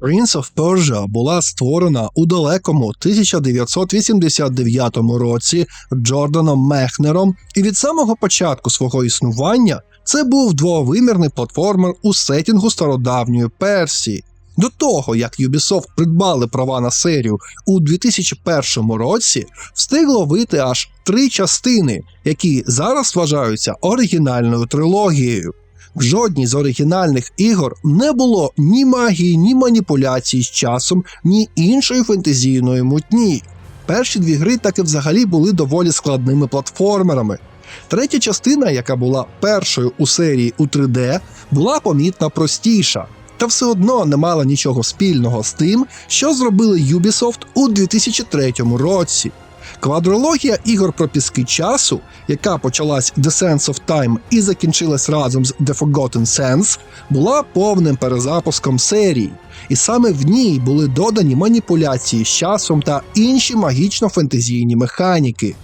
Prince of Persia була створена у далекому 1989 році Джорданом Мехнером, і від самого початку свого існування це був двовимірний платформер у сетінгу стародавньої Персії. До того, як Ubisoft придбали права на серію у 2001 році, встигло вийти аж три частини, які зараз вважаються оригінальною трилогією. В жодній з оригінальних ігор не було ні магії, ні маніпуляцій з часом, ні іншої фентезійної мутні. Перші дві гри так і взагалі були доволі складними платформерами. Третя частина, яка була першою у серії у 3D, була помітно простіша, та все одно не мала нічого спільного з тим, що зробили Ubisoft у 2003 році. Квадрологія ігор про піски часу, яка почалась The Sense of Time і закінчилась разом з The Forgotten Sense, була повним перезапуском серії, і саме в ній були додані маніпуляції з часом та інші магічно-фентезійні механіки.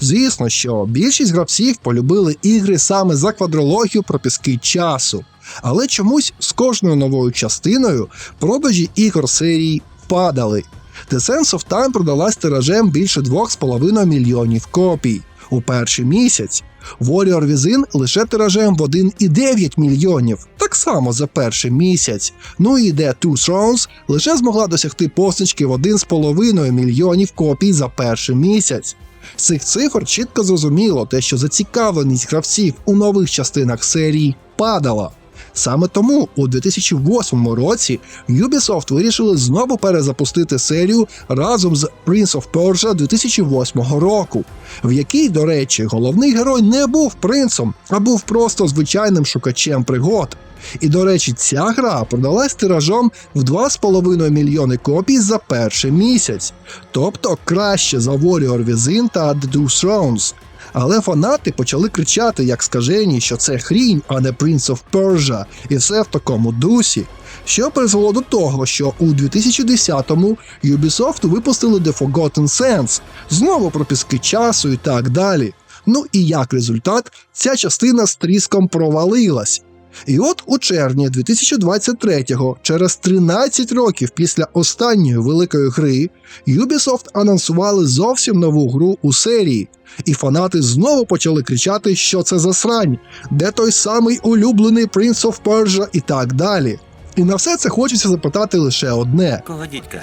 Звісно, що більшість гравців полюбили ігри саме за квадрологію про піски часу, але чомусь з кожною новою частиною продажі ігор серії падали. The Sense of Time продалась тиражем більше 2,5 мільйонів копій у перший місяць. Warrior Within лише тиражем в 1,9 мільйонів, так само за перший місяць. Ну і The Two Thrones лише змогла досягти позначки в 1,5 мільйонів копій за перший місяць. З цих цифр чітко зрозуміло те, що зацікавленість гравців у нових частинах серії падала. Саме тому у 2008 році Ubisoft вирішили знову перезапустити серію разом з Prince of Persia 2008 року, в якій, до речі, головний герой не був принцем, а був просто звичайним шукачем пригод. І, до речі, ця гра продалась тиражом в 2,5 мільйони копій за перший місяць, тобто краще за Warrior Within та The Two Thrones. Але фанати почали кричати, як скажені, що це хрінь, а не Prince of Persia, і все в такому дусі. Що призвело до того, що у 2010-му Ubisoft випустили The Forgotten Sands, знову про піски часу і так далі. Ну і як результат, ця частина з тріском провалилась. І от у червні 2023-го, через 13 років після останньої великої гри, Ubisoft анонсували зовсім нову гру у серії, і фанати знову почали кричати, що це за срань, де той самий улюблений Prince of Persia і так далі. І на все це хочеться запитати лише одне: Кого дідька?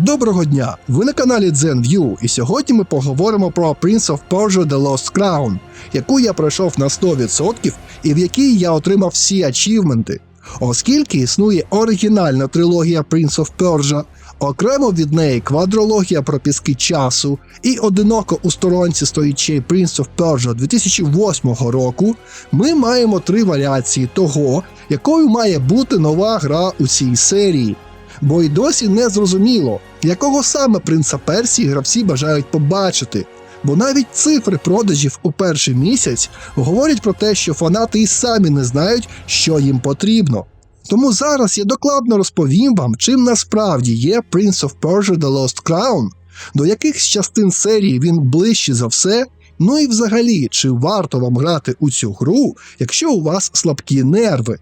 Доброго дня! Ви на каналі ZenView, і сьогодні ми поговоримо про Prince of Persia The Lost Crown, яку я пройшов на 100% і в якій я отримав всі ачівменти. Оскільки існує оригінальна трилогія Prince of Persia, окремо від неї квадрологія про піски часу і одиноко у сторонці стоїть Prince of Persia 2008 року, ми маємо три варіації того, якою має бути нова гра у цій серії бо й досі не зрозуміло, якого саме принца Персії гравці бажають побачити. Бо навіть цифри продажів у перший місяць говорять про те, що фанати і самі не знають, що їм потрібно. Тому зараз я докладно розповім вам, чим насправді є Prince of Persia The Lost Crown, до яких з частин серії він ближче за все. Ну і взагалі, чи варто вам грати у цю гру, якщо у вас слабкі нерви.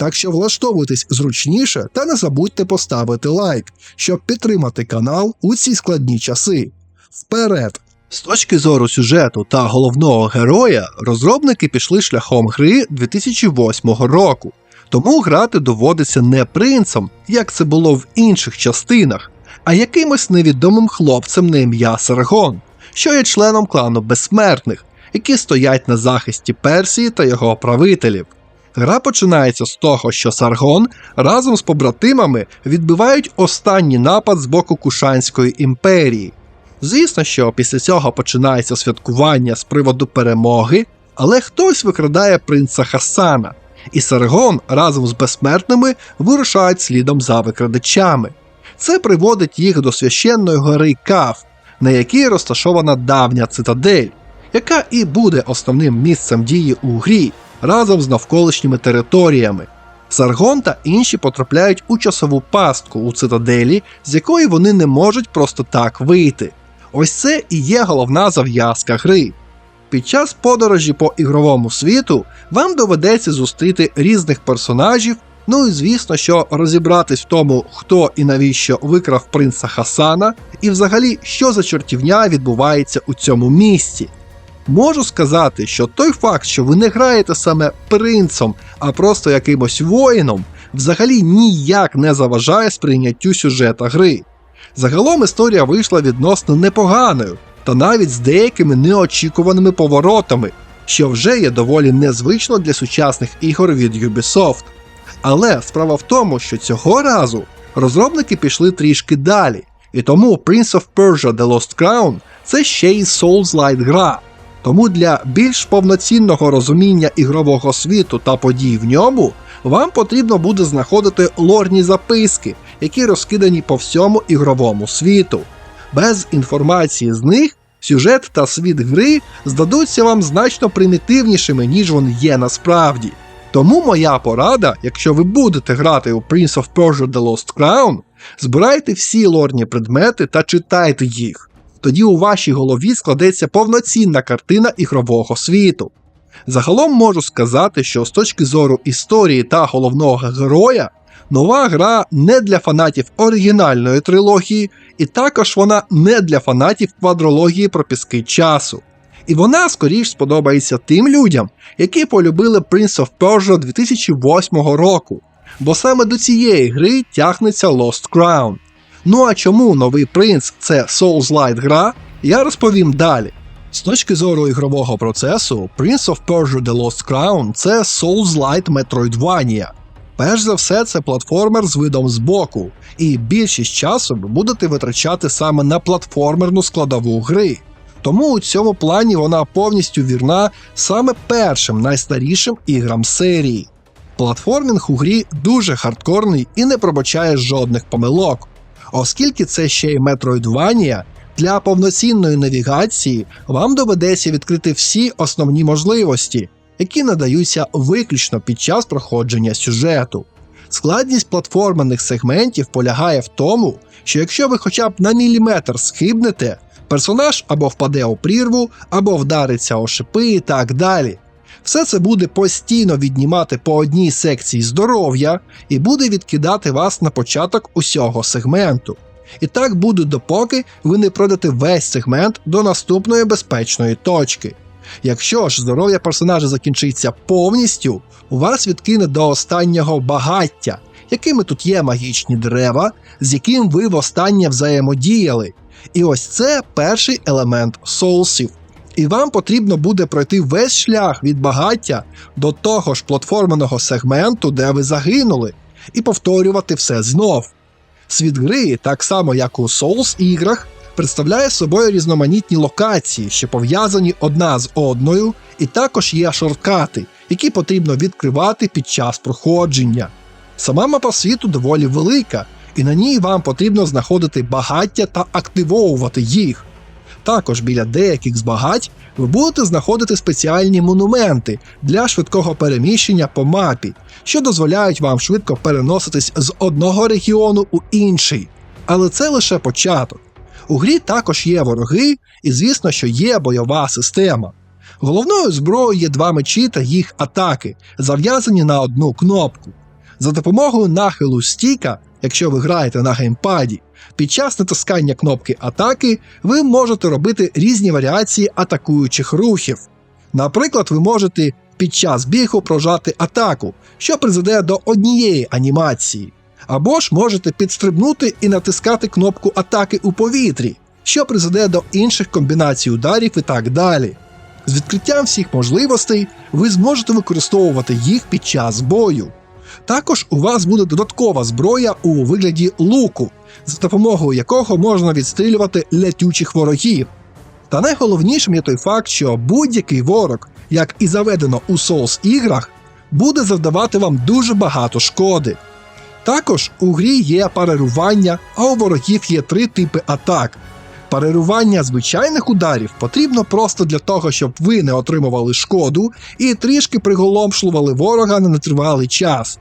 Так що влаштовуйтесь зручніше та не забудьте поставити лайк, щоб підтримати канал у ці складні часи. Вперед! З точки зору сюжету та головного героя, розробники пішли шляхом гри 2008 року, тому грати доводиться не принцем, як це було в інших частинах, а якимось невідомим хлопцем на ім'я Саргон, що є членом клану безсмертних, які стоять на захисті Персії та його правителів. Гра починається з того, що Саргон разом з побратимами відбивають останній напад з боку Кушанської імперії. Звісно, що після цього починається святкування з приводу перемоги, але хтось викрадає принца Хасана, і Саргон разом з безсмертними вирушають слідом за викрадачами. Це приводить їх до священної гори Каф, на якій розташована давня цитадель, яка і буде основним місцем дії у грі разом з навколишніми територіями. Саргон та інші потрапляють у часову пастку у цитаделі, з якої вони не можуть просто так вийти. Ось це і є головна зав'язка гри. Під час подорожі по ігровому світу вам доведеться зустріти різних персонажів Ну і звісно, що розібратись в тому, хто і навіщо викрав принца Хасана, і взагалі, що за чортівня відбувається у цьому місці. Можу сказати, що той факт, що ви не граєте саме принцем, а просто якимось воїном, взагалі ніяк не заважає сприйняттю сюжета гри. Загалом історія вийшла відносно непоганою, та навіть з деякими неочікуваними поворотами, що вже є доволі незвично для сучасних ігор від Ubisoft. Але справа в тому, що цього разу розробники пішли трішки далі, і тому Prince of Persia The Lost Crown це ще й Souls-like гра. Тому для більш повноцінного розуміння ігрового світу та подій в ньому вам потрібно буде знаходити лорні записки, які розкидані по всьому ігровому світу. Без інформації з них сюжет та світ гри здадуться вам значно примітивнішими, ніж вони є насправді. Тому моя порада, якщо ви будете грати у Prince of Persia The Lost Crown, збирайте всі лорні предмети та читайте їх. Тоді у вашій голові складеться повноцінна картина ігрового світу. Загалом можу сказати, що з точки зору історії та головного героя, нова гра не для фанатів оригінальної трилогії, і також вона не для фанатів квадрології про піски часу. І вона скоріш сподобається тим людям, які полюбили Prince of Persia 2008 року, бо саме до цієї гри тягнеться Lost Crown. Ну а чому новий принц це Souls-like гра, я розповім далі. З точки зору ігрового процесу, Prince of Persia The Lost Crown це Souls-like Metroidvania. Перш за все, це платформер з видом збоку, і більшість часу ви будете витрачати саме на платформерну складову гри. Тому у цьому плані вона повністю вірна саме першим найстарішим іграм серії. Платформінг у грі дуже хардкорний і не пробачає жодних помилок. Оскільки це ще й Metroidvania, для повноцінної навігації вам доведеться відкрити всі основні можливості, які надаються виключно під час проходження сюжету. Складність платформених сегментів полягає в тому, що якщо ви хоча б на міліметр схибнете, персонаж або впаде у прірву, або вдариться о шипи і так далі. Все це буде постійно віднімати по одній секції здоров'я і буде відкидати вас на початок усього сегменту. І так буде допоки ви не пройдете весь сегмент до наступної безпечної точки. Якщо ж здоров'я персонажа закінчиться повністю, у вас відкине до останнього багаття, якими тут є магічні дерева, з яким ви востаннє взаємодіяли. І ось це перший елемент соусів. І вам потрібно буде пройти весь шлях від багаття до того ж платформеного сегменту, де ви загинули, і повторювати все знов. Світ гри, так само як у Souls іграх, представляє собою різноманітні локації, що пов'язані одна з одною, і також є шорткати, які потрібно відкривати під час проходження. Сама мапа світу доволі велика, і на ній вам потрібно знаходити багаття та активовувати їх. Також біля деяких з багать ви будете знаходити спеціальні монументи для швидкого переміщення по мапі, що дозволяють вам швидко переноситись з одного регіону у інший. Але це лише початок. У грі також є вороги, і звісно, що є бойова система. Головною зброєю є два мечі та їх атаки, зав'язані на одну кнопку. За допомогою нахилу стіка, якщо ви граєте на геймпаді, під час натискання кнопки атаки ви можете робити різні варіації атакуючих рухів. Наприклад, ви можете під час бігу прожати атаку, що призведе до однієї анімації, або ж можете підстрибнути і натискати кнопку атаки у повітрі, що призведе до інших комбінацій ударів і так далі. З відкриттям всіх можливостей ви зможете використовувати їх під час бою. Також у вас буде додаткова зброя у вигляді луку, за допомогою якого можна відстрілювати летючих ворогів. Та найголовнішим є той факт, що будь-який ворог, як і заведено у Souls іграх, буде завдавати вам дуже багато шкоди. Також у грі є парирування, а у ворогів є три типи атак. Парирування звичайних ударів потрібно просто для того, щоб ви не отримували шкоду і трішки приголомшлювали ворога на нетривалий час.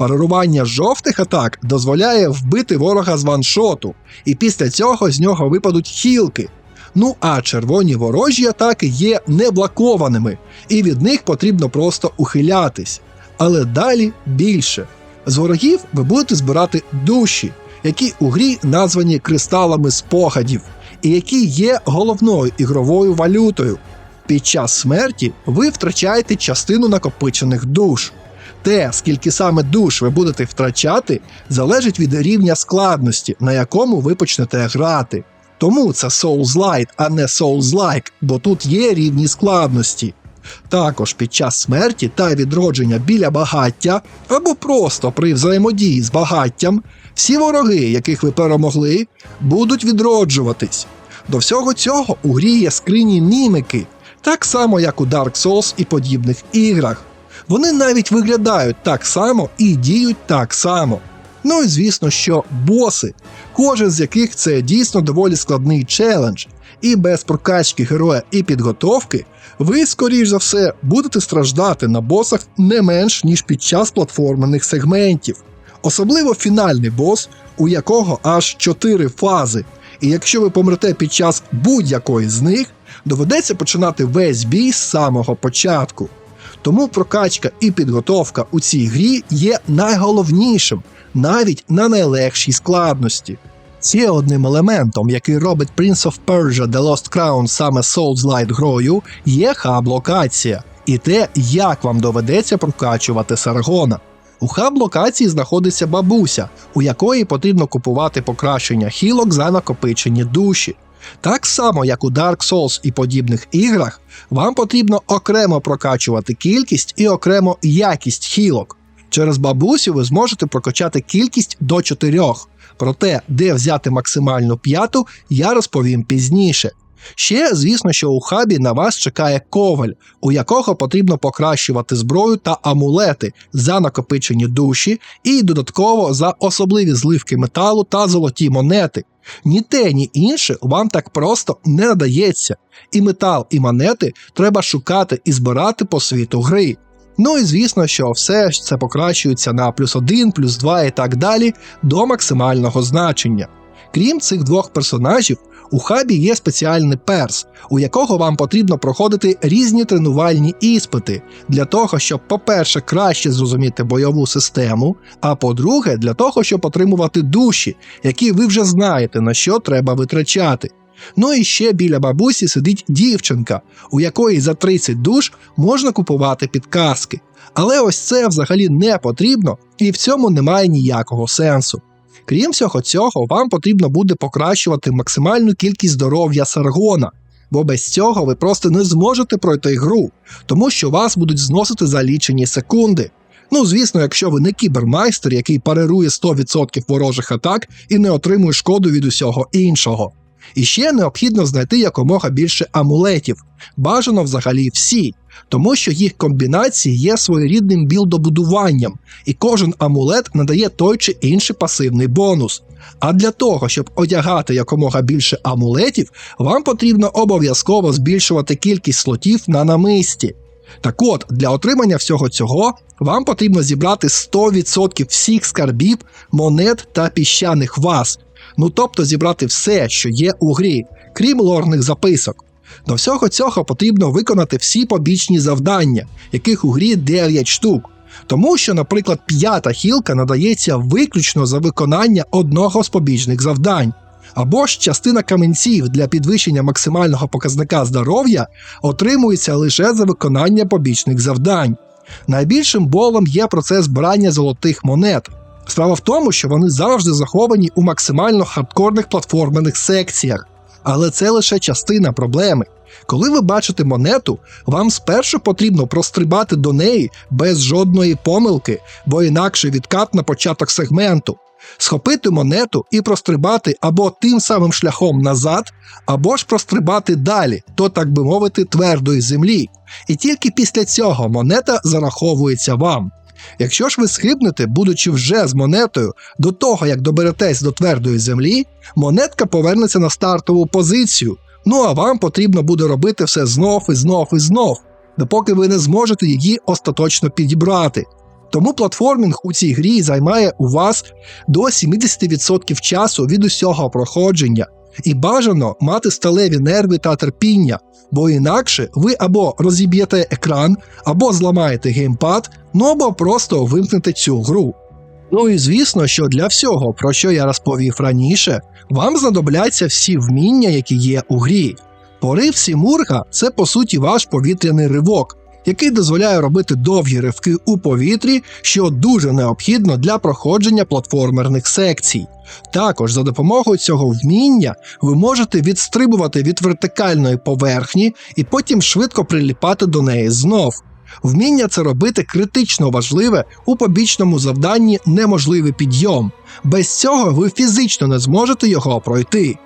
Парирування жовтих атак дозволяє вбити ворога з ваншоту, і після цього з нього випадуть хілки. Ну а червоні ворожі атаки є неблокованими, і від них потрібно просто ухилятись. Але далі більше. З ворогів ви будете збирати душі, які у грі названі кристалами спогадів, і які є головною ігровою валютою. Під час смерті ви втрачаєте частину накопичених душ. Те, скільки саме душ ви будете втрачати, залежить від рівня складності, на якому ви почнете грати. Тому це Souls-Light, а не Souls-like, бо тут є рівні складності. Також під час смерті та відродження біля багаття або просто при взаємодії з багаттям, всі вороги, яких ви перемогли, будуть відроджуватись. До всього цього у грі є скрині мімики, так само як у Dark Souls і подібних іграх. Вони навіть виглядають так само і діють так само. Ну і звісно, що боси, кожен з яких це дійсно доволі складний челендж, і без прокачки героя і підготовки, ви, скоріш за все, будете страждати на босах не менш ніж під час платформених сегментів. Особливо фінальний бос, у якого аж 4 фази. І якщо ви помрете під час будь-якої з них, доведеться починати весь бій з самого початку. Тому прокачка і підготовка у цій грі є найголовнішим, навіть на найлегшій складності. Ще одним елементом, який робить Prince of Persia The Lost Crown саме Souls-Light грою, є хаб-локація і те, як вам доведеться прокачувати Саргона. У хаб-локації знаходиться бабуся, у якої потрібно купувати покращення хілок за накопичені душі. Так само, як у Dark Souls і подібних іграх, вам потрібно окремо прокачувати кількість і окремо якість хілок. Через бабусю ви зможете прокачати кількість до 4. Проте, де взяти максимальну п'яту, я розповім пізніше. Ще, звісно, що у хабі на вас чекає коваль, у якого потрібно покращувати зброю та амулети за накопичені душі, і додатково за особливі зливки металу та золоті монети. Ні те, ні інше вам так просто не надається, і метал, і монети треба шукати і збирати по світу гри. Ну і звісно, що все це покращується на плюс 1, плюс 2 і так далі до максимального значення. Крім цих двох персонажів, у хабі є спеціальний перс, у якого вам потрібно проходити різні тренувальні іспити для того, щоб, по-перше, краще зрозуміти бойову систему, а по-друге, для того, щоб отримувати душі, які ви вже знаєте, на що треба витрачати. Ну і ще біля бабусі сидить дівчинка, у якої за 30 душ можна купувати підказки. Але ось це взагалі не потрібно, і в цьому немає ніякого сенсу. Крім всього цього, вам потрібно буде покращувати максимальну кількість здоров'я Саргона, бо без цього ви просто не зможете пройти гру, тому що вас будуть зносити за лічені секунди. Ну, звісно, якщо ви не кібермайстер, який парирує 100% ворожих атак і не отримує шкоду від усього іншого. І ще необхідно знайти якомога більше амулетів, бажано взагалі всі, тому що їх комбінації є своєрідним білдобудуванням, і кожен амулет надає той чи інший пасивний бонус. А для того, щоб одягати якомога більше амулетів, вам потрібно обов'язково збільшувати кількість слотів на намисті. Так от, для отримання всього цього вам потрібно зібрати 100% всіх скарбів, монет та піщаних ваз, ну тобто зібрати все, що є у грі, крім лорних записок. До всього цього потрібно виконати всі побічні завдання, яких у грі 9 штук. Тому що, наприклад, п'ята хілка надається виключно за виконання одного з побічних завдань. Або ж частина каменців для підвищення максимального показника здоров'я отримується лише за виконання побічних завдань. Найбільшим болом є процес збирання золотих монет. Справа в тому, що вони завжди заховані у максимально хардкорних платформених секціях, але це лише частина проблеми. Коли ви бачите монету, вам спершу потрібно прострибати до неї без жодної помилки, бо інакше відкат на початок сегменту, схопити монету і прострибати або тим самим шляхом назад, або ж прострибати далі, то так би мовити, твердої землі. І тільки після цього монета зараховується вам. Якщо ж ви схибнете, будучи вже з монетою, до того як доберетесь до твердої землі, монетка повернеться на стартову позицію. Ну а вам потрібно буде робити все знов і знов і знов, допоки ви не зможете її остаточно підібрати. Тому платформінг у цій грі займає у вас до 70% часу від усього проходження, і бажано мати сталеві нерви та терпіння, бо інакше ви або розіб'єте екран, або зламаєте геймпад, ну або просто вимкнете цю гру. Ну і звісно, що для всього, про що я розповів раніше, вам знадобляться всі вміння, які є у грі. Порив Сімурга це по суті ваш повітряний ривок, який дозволяє робити довгі ривки у повітрі, що дуже необхідно для проходження платформерних секцій. Також за допомогою цього вміння ви можете відстрибувати від вертикальної поверхні і потім швидко приліпати до неї знов. Вміння це робити критично важливе у побічному завданні неможливий підйом. Без цього ви фізично не зможете його пройти.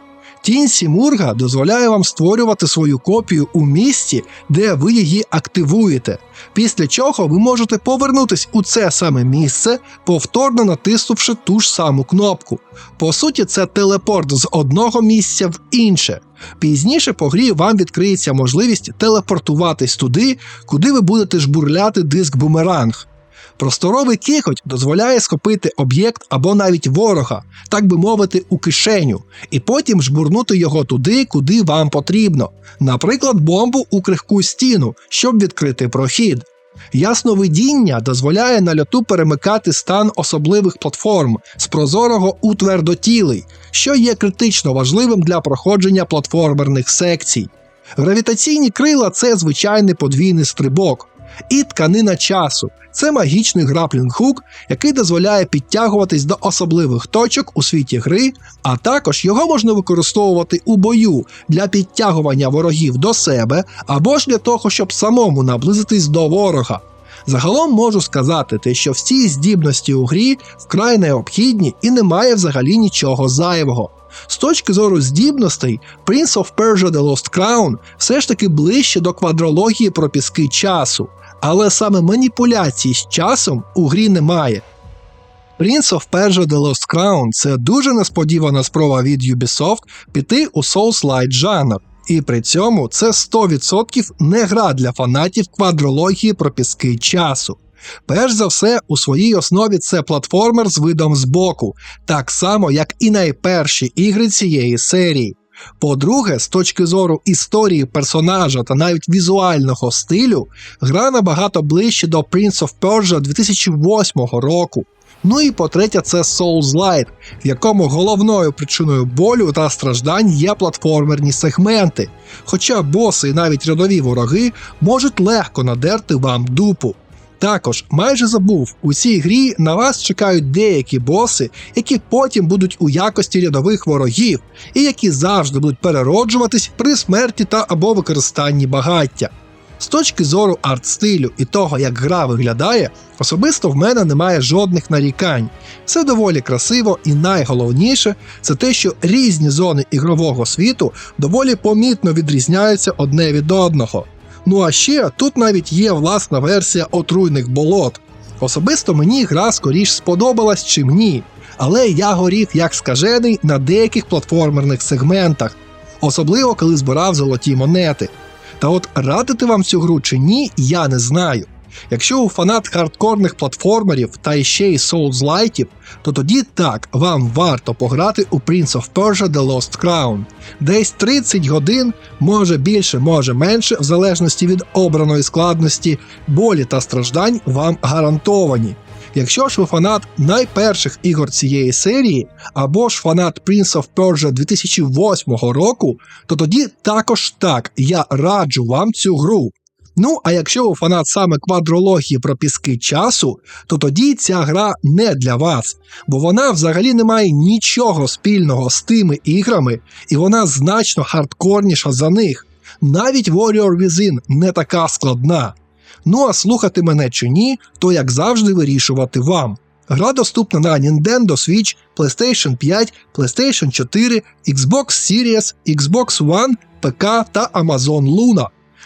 Тінь Сімурга дозволяє вам створювати свою копію у місці, де ви її активуєте, після чого ви можете повернутись у це саме місце, повторно натиснувши ту ж саму кнопку. По суті, це телепорт з одного місця в інше. Пізніше по грі вам відкриється можливість телепортуватись туди, куди ви будете жбурляти диск бумеранг. Просторовий кихоть дозволяє схопити об'єкт або навіть ворога, так би мовити, у кишеню, і потім жбурнути його туди, куди вам потрібно, наприклад, бомбу у крихку стіну, щоб відкрити прохід. Ясновидіння дозволяє на льоту перемикати стан особливих платформ з прозорого у твердотілий, що є критично важливим для проходження платформерних секцій. Гравітаційні крила це звичайний подвійний стрибок. І тканина часу це магічний граплінг-хук, який дозволяє підтягуватись до особливих точок у світі гри, а також його можна використовувати у бою для підтягування ворогів до себе або ж для того, щоб самому наблизитись до ворога. Загалом можу сказати, те, що всі здібності у грі вкрай необхідні і немає взагалі нічого зайвого. З точки зору здібностей, Prince of Persia The Lost Crown все ж таки ближче до квадрології про піски часу, але саме маніпуляцій з часом у грі немає. Prince of Persia The Lost Crown це дуже несподівана спроба від Ubisoft піти у Souls-like жанр. І при цьому це 100% не гра для фанатів квадрології про піски часу. Перш за все, у своїй основі це платформер з видом збоку, так само як і найперші ігри цієї серії. По-друге, з точки зору історії персонажа та навіть візуального стилю, гра набагато ближче до Prince of Persia 2008 року. Ну і по-третє, це Souls-Light, в якому головною причиною болю та страждань є платформерні сегменти, хоча боси і навіть рядові вороги можуть легко надерти вам дупу. Також майже забув, у цій грі на вас чекають деякі боси, які потім будуть у якості рядових ворогів, і які завжди будуть перероджуватись при смерті та або використанні багаття. З точки зору арт-стилю і того, як гра виглядає, особисто в мене немає жодних нарікань. Все доволі красиво, і найголовніше це те, що різні зони ігрового світу доволі помітно відрізняються одне від одного. Ну а ще тут навіть є власна версія отруйних болот. Особисто мені гра скоріш сподобалась, чим ні, але я горів як скажений на деяких платформерних сегментах, особливо коли збирав золоті монети. Та от радити вам цю гру чи ні, я не знаю. Якщо ви фанат хардкорних платформерів та іще й Souls-лайтів, то тоді так, вам варто пограти у Prince of Persia The Lost Crown. Десь 30 годин, може більше, може менше, в залежності від обраної складності, болі та страждань вам гарантовані. Якщо ж ви фанат найперших ігор цієї серії, або ж фанат Prince of Persia 2008 року, то тоді також так я раджу вам цю гру. Ну, а якщо ви фанат саме квадрології про піски часу, то тоді ця гра не для вас, бо вона взагалі не має нічого спільного з тими іграми, і вона значно хардкорніша за них. Навіть Warrior Within не така складна. Ну а слухати мене чи ні, то як завжди вирішувати вам. Гра доступна на Nintendo Switch, PlayStation 5, PlayStation 4, Xbox Series, Xbox One, ПК та Amazon Luna.